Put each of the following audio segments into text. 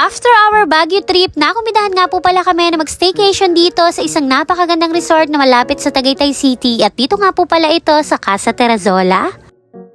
After our Baguio trip, nakumidahan nga po pala kami na mag-staycation dito sa isang napakagandang resort na malapit sa Tagaytay City at dito nga po pala ito sa Casa Terrazola.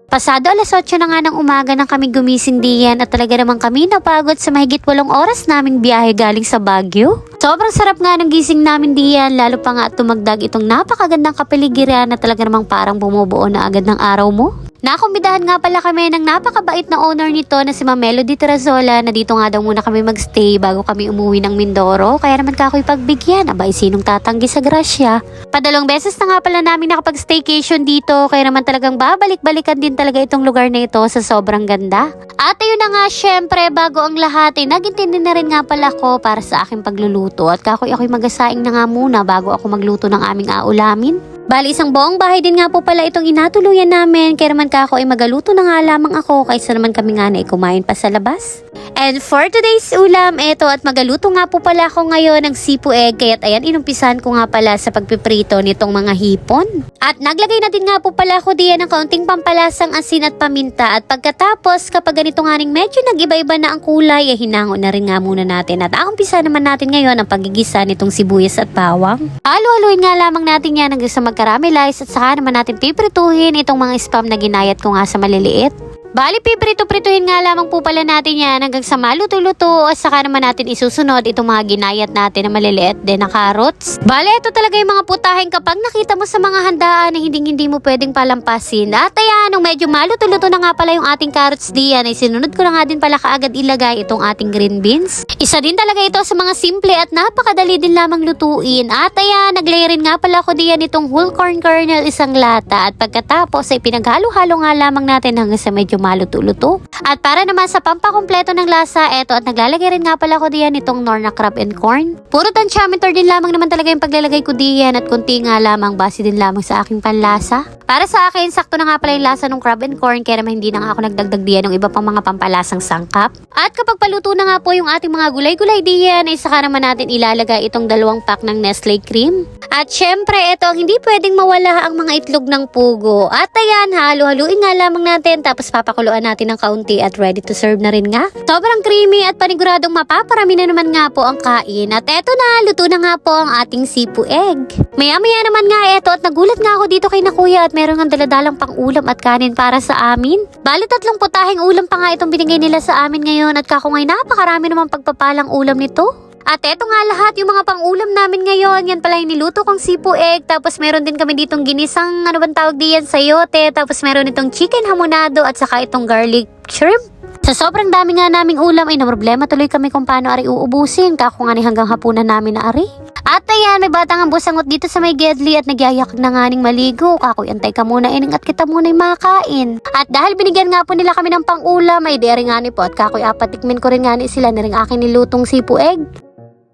Pasado alas 8 na nga ng umaga nang kami gumising diyan at talaga naman kami napagod sa mahigit walong oras naming biyahe galing sa Baguio. Sobrang sarap nga ng gising namin diyan lalo pa nga tumagdag itong napakagandang kapaligiran na talaga namang parang bumubuo na agad ng araw mo. Nakumbidahan nga pala kami ng napakabait na owner nito na si Ma'am Melody Terrazola na dito nga daw muna kami magstay bago kami umuwi ng Mindoro. Kaya naman kako'y pagbigyan. Abay, sinong tatanggi sa grasya? Padalong beses na nga pala namin nakapag-staycation dito. Kaya naman talagang babalik-balikan din talaga itong lugar na ito sa sobrang ganda. At ayun na nga, syempre, bago ang lahat, eh, nagintindi na rin nga pala ko para sa aking pagluluto. At kako'y ako'y magasaing na nga muna bago ako magluto ng aming aulamin. Bali, isang buong bahay din nga po pala itong inatuluyan namin. Kaya naman kako ay magaluto na nga lamang ako kaysa naman kami nga na kumain pa sa labas. And for today's ulam, eto at magaluto nga po pala ako ngayon ng sipu egg. Kaya't ayan, inumpisan ko nga pala sa pagpiprito nitong mga hipon. At naglagay na din nga po pala ako diyan ng kaunting pampalasang asin at paminta. At pagkatapos, kapag ganito nga rin medyo nag-iba-iba na ang kulay, eh hinango na rin nga muna natin. At aumpisa naman natin ngayon ang pagigisa nitong sibuyas at bawang. Halo-haluin nga lamang natin yan hanggang sa magkaramelize at saka naman natin piprituhin itong mga spam na ginayat ko nga sa maliliit. Bali, piprito-prituhin nga lamang po pala natin yan hanggang sa maluto-luto at saka naman natin isusunod itong mga ginayat natin na maliliit din na carrots. Bali, ito talaga yung mga putahin kapag nakita mo sa mga handaan na hindi hindi mo pwedeng palampasin. At ayan, nung medyo maluto-luto na nga pala yung ating carrots diyan, ay sinunod ko na nga din pala kaagad ilagay itong ating green beans. Isa din talaga ito sa mga simple at napakadali din lamang lutuin. At ayan, naglay rin nga pala ako diyan itong whole corn kernel isang lata. At pagkatapos ay pinaghalo-halo nga lamang natin hanggang sa medyo maluto-luto. At para naman sa pampakompleto ng lasa, eto at naglalagay rin nga pala ko diyan itong Norna crab and corn. Puro tansyameter din lamang naman talaga yung paglalagay ko diyan at kunti nga lamang base din lamang sa aking panlasa. Para sa akin, sakto na nga pala yung lasa ng crab and corn kaya naman hindi na nga ako nagdagdag diyan ng iba pang mga pampalasang sangkap. At kapag paluto na nga po yung ating mga gulay-gulay diyan, ay saka naman natin ilalagay itong dalawang pack ng Nestle cream. At syempre, ito, hindi pwedeng mawala ang mga itlog ng pugo. At ayan, halo-haluin nga lamang natin tapos papakuluan natin ng kaunti at ready to serve na rin nga. Sobrang creamy at paniguradong mapaparami na naman nga po ang kain. At eto na, luto na nga po ang ating sipu egg. Maya-maya naman nga eto at nagulat nga ako dito kay na kuya at meron ng daladalang pang ulam at kanin para sa amin. Bali tatlong putahing ulam pa nga itong binigay nila sa amin ngayon at kako napakarami naman pagpapalang ulam nito. At eto nga lahat, yung mga pang-ulam namin ngayon, yan pala yung niluto kong sipu egg, tapos meron din kami ditong ginisang, ano bang tawag diyan, sayote, tapos meron itong chicken hamonado at saka itong garlic shrimp. Sa sobrang dami nga naming ulam ay problema tuloy kami kung paano ari uubusin, kako nga ni hanggang hapunan namin na ari. At ayan, may batang ang busangot dito sa may gedli at nagyayak na nga maligo. Kakoy, antay ka muna ining at kita muna yung makain. At dahil binigyan nga po nila kami ng pang-ulam, ay dere nga ni po at kakoy apatikmin ko rin nga ni sila na rin aking nilutong sipu egg.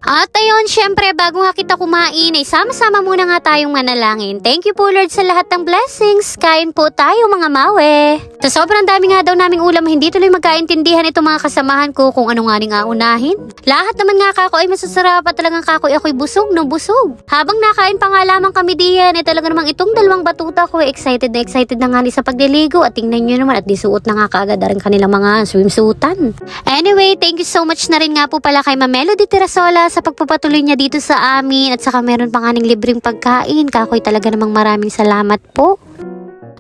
At ayun, syempre, bago nga kita kumain, ay sama-sama muna nga tayong manalangin. Thank you po Lord sa lahat ng blessings. Kain po tayo mga mawe. Sa sobrang dami nga daw naming ulam, hindi tuloy magkaintindihan itong mga kasamahan ko kung ano nga ning aunahin. Lahat naman nga kako ay masasarap at talagang kako ay ako'y busog ng busog. Habang nakain pa nga lamang kami diyan, ay talaga namang itong dalawang batuta ko, ay excited na excited na nga ni sa pagliligo. At tingnan nyo naman at disuot na nga kaagad rin kanilang mga swimsuitan. Anyway, thank you so much na rin nga po pala kay Ma Melody Tirasola sa pagpapatuloy niya dito sa amin at saka meron pa nga ng libreng pagkain. Kakoy talaga namang maraming salamat po.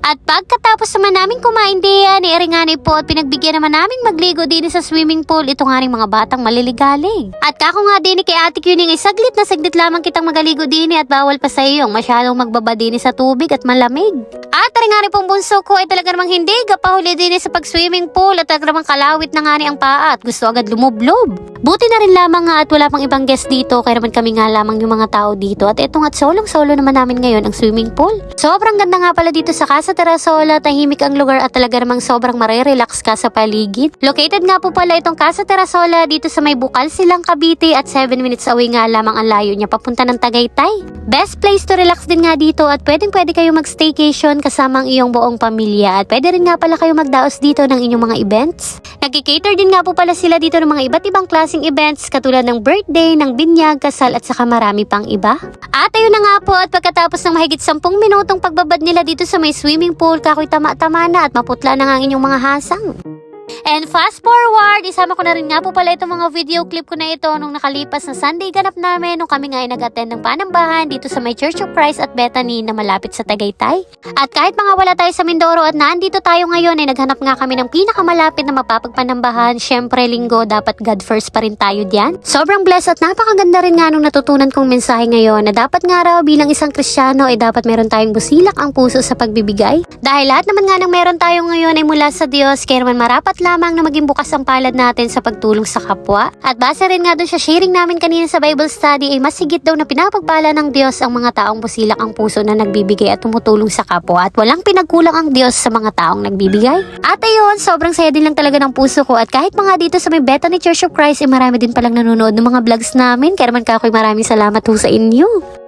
At pagkatapos naman namin kumain diyan, iringani po at pinagbigyan naman namin magligo din sa swimming pool ito nga mga batang maliligalig. At kako nga din kay Ate Kuning ay saglit na saglit lamang kitang magaligo din at bawal pa sa iyo yung masyadong magbaba din sa tubig at malamig. At rin nga rin pong bunso ko ay talaga namang hindi kapahuli din sa pag-swimming pool at talaga namang kalawit na nga ang paa at gusto agad lumublob. Buti na rin lamang nga at wala pang ibang guest dito kaya naman kami nga lamang yung mga tao dito at eto nga't solong-solo naman namin ngayon ang swimming pool. Sobrang ganda nga pala dito sa Casa Terrasola, tahimik ang lugar at talaga namang sobrang marerelax ka sa paligid. Located nga po pala itong Casa Terrasola dito sa may Bukal silang Cavite at 7 minutes away nga lamang ang layo niya papunta ng Tagaytay. Best place to relax din nga dito at pwedeng pwede kayo mag-staycation kasama ang iyong buong pamilya at pwede rin nga pala kayo magdaos dito ng inyong mga events. Nagki-cater din nga po pala sila dito ng mga iba't ibang klaseng events katulad ng birthday, ng binyag, kasal at saka marami pang iba. At ayun na nga po at pagkatapos ng mahigit 10 minutong pagbabad nila dito sa may swimming pool, kakoy tama-tama na at maputla na nga ang inyong mga hasang. And fast forward, isama ko na rin nga po pala itong mga video clip ko na ito nung nakalipas na Sunday ganap namin nung kami nga ay nag-attend ng panambahan dito sa may Church of Christ at Bethany na malapit sa Tagaytay. At kahit mga wala tayo sa Mindoro at naandito tayo ngayon ay naghanap nga kami ng pinakamalapit na mapapagpanambahan. Syempre linggo, dapat God first pa rin tayo diyan. Sobrang blessed at napakaganda rin nga nung natutunan kong mensahe ngayon na dapat nga raw bilang isang Kristiyano ay dapat meron tayong busilak ang puso sa pagbibigay. Dahil lahat naman nga ng meron tayo ngayon ay mula sa Diyos, kaya naman marapat lamang na maging bukas ang palad natin sa pagtulong sa kapwa. At base rin nga dun sa sharing namin kanina sa Bible study ay mas higit daw na pinapagpala ng Diyos ang mga taong busilak ang puso na nagbibigay at tumutulong sa kapwa at walang pinagkulang ang Diyos sa mga taong nagbibigay. At ayun, sobrang saya din lang talaga ng puso ko at kahit mga dito sa may Bethany Church of Christ ay marami din palang nanonood ng mga vlogs namin kaya naman kakoy maraming salamat ho sa inyo.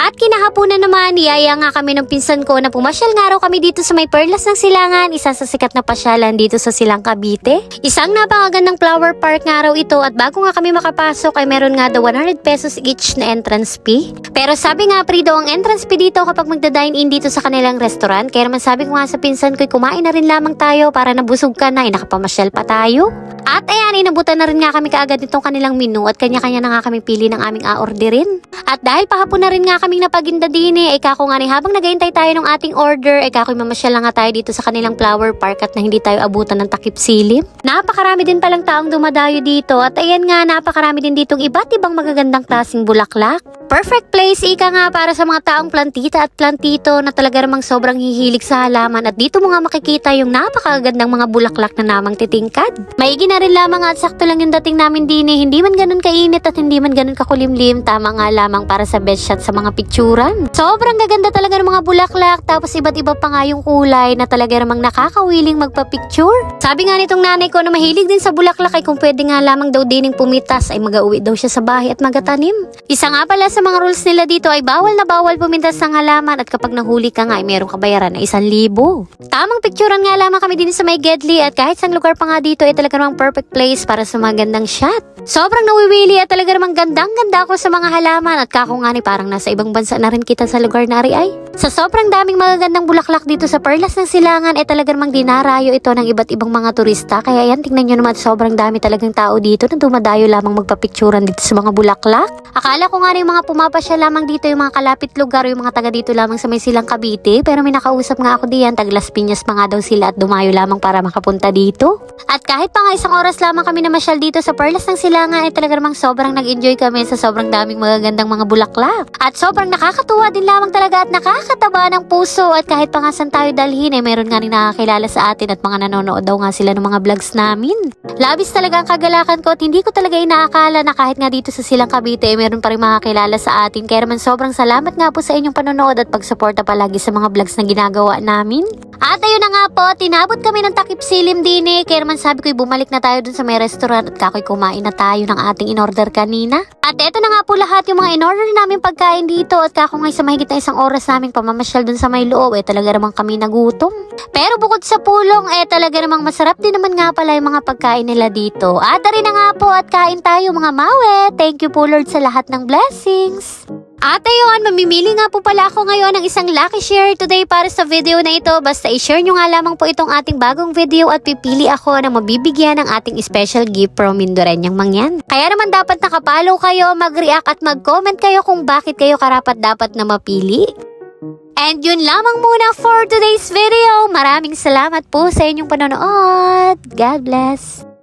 At kinahaponan naman, niyaya nga kami ng pinsan ko na pumasyal nga raw kami dito sa may Perlas ng Silangan, isa sa sikat na pasyalan dito sa Silang Cavite. Isang napakagandang flower park nga raw ito at bago nga kami makapasok ay meron nga daw 100 pesos each na entrance fee. Pero sabi nga pre daw ang entrance fee dito kapag magda-dine in dito sa kanilang restaurant. Kaya naman sabi ko nga sa pinsan ko kumain na rin lamang tayo para nabusog ka na ay nakapamasyal pa tayo. At ayan, inabutan na rin nga kami kaagad nitong kanilang menu at kanya-kanya na nga kami pili ng aming a-orderin. At dahil pahapon na rin nga kaming napaginda din eh, ay kako nga ni habang naghihintay tayo ng ating order, ay kako mamasyal lang nga tayo dito sa kanilang flower park at na hindi tayo abutan ng takip silim. Napakarami din palang taong dumadayo dito at ayan nga, napakarami din ditong iba't ibang magagandang klaseng bulaklak. Perfect place ika nga para sa mga taong plantita at plantito na talaga namang sobrang hihilig sa halaman at dito mo nga makikita yung napakagandang mga bulaklak na namang titingkad. Maigi na rin lamang at sakto lang yung dating namin din eh, hindi man ganun kainit at hindi man ganun kakulimlim, tama nga lamang para sa best shot sa mga picturan. Sobrang gaganda talaga ng mga bulaklak tapos iba't iba pa nga yung kulay na talaga namang nakakawiling magpa-picture. Sabi nga nitong nanay ko na mahilig din sa bulaklak ay kung pwede nga lamang daw dining pumitas ay mag-uwi daw siya sa bahay at magatanim. Isa nga pala sa mga rules nila dito ay bawal na bawal pumintas ng halaman at kapag nahuli ka nga ay merong kabayaran na isang libo. Tamang picturean nga lamang kami din sa may Gedli at kahit sa lugar pa nga dito ay talaga namang perfect place para sa mga gandang shot. Sobrang nawiwili at talaga namang gandang-ganda ako sa mga halaman at kako nga ni parang nasa ibang bansa na rin kita sa lugar na ari ay. Sa sobrang daming magagandang bulaklak dito sa Perlas ng Silangan ay talaga namang dinarayo ito ng iba't ibang mga turista kaya yan tingnan nyo naman sobrang dami talagang tao dito na dumadayo lamang magpapicturan dito sa mga bulaklak. Akala ko nga na yung mga pumapasya lamang dito yung mga kalapit lugar yung mga taga dito lamang sa may silang Cavite pero may nakausap nga ako diyan tag Las Piñas pa nga daw sila at dumayo lamang para makapunta dito. At kahit pa nga isang oras lamang kami namasyal dito sa Perlas ng Silangan ay talaga namang sobrang nag-enjoy kami sa sobrang daming magagandang mga bulaklak. At sobrang nakakatuwa din lamang talaga at nakakataba ng puso at kahit pa nga saan tayo dalhin ay meron nga rin nakakilala sa atin at mga nanonood daw nga sila ng mga vlogs namin. Labis talaga ang kagalakan ko at hindi ko talaga inaakala na kahit nga dito sa Silang Cavite ay meron pa rin makakilala sa atin. Kaya naman sobrang salamat nga po sa inyong panonood at pagsuporta palagi sa mga vlogs na ginagawa namin. At ayun na nga po, tinabot kami ng takip silim din eh. Kaya naman sabi ko bumalik na tayo dun sa may restaurant at kakoy kumain na tayo ng ating in-order kanina. At eto na nga po lahat yung mga in-order namin pagkain dito at kako ngay sa mahigit na isang oras namin pamamasyal dun sa may loob eh talaga namang kami nagutom. Pero bukod sa pulong eh talaga namang masarap din naman nga pala yung mga pagkain nila dito. At rin na nga po at kain tayo mga mawe. Thank you po Lord sa lahat ng blessings. At ayun, mamimili nga po pala ako ngayon ng isang lucky share today para sa video na ito. Basta i-share nyo nga lamang po itong ating bagong video at pipili ako na mabibigyan ng ating special gift from Mindorenyang Mangyan. Kaya naman dapat nakapalo kayo, mag-react at mag-comment kayo kung bakit kayo karapat dapat na mapili. And yun lamang muna for today's video. Maraming salamat po sa inyong panonood. God bless.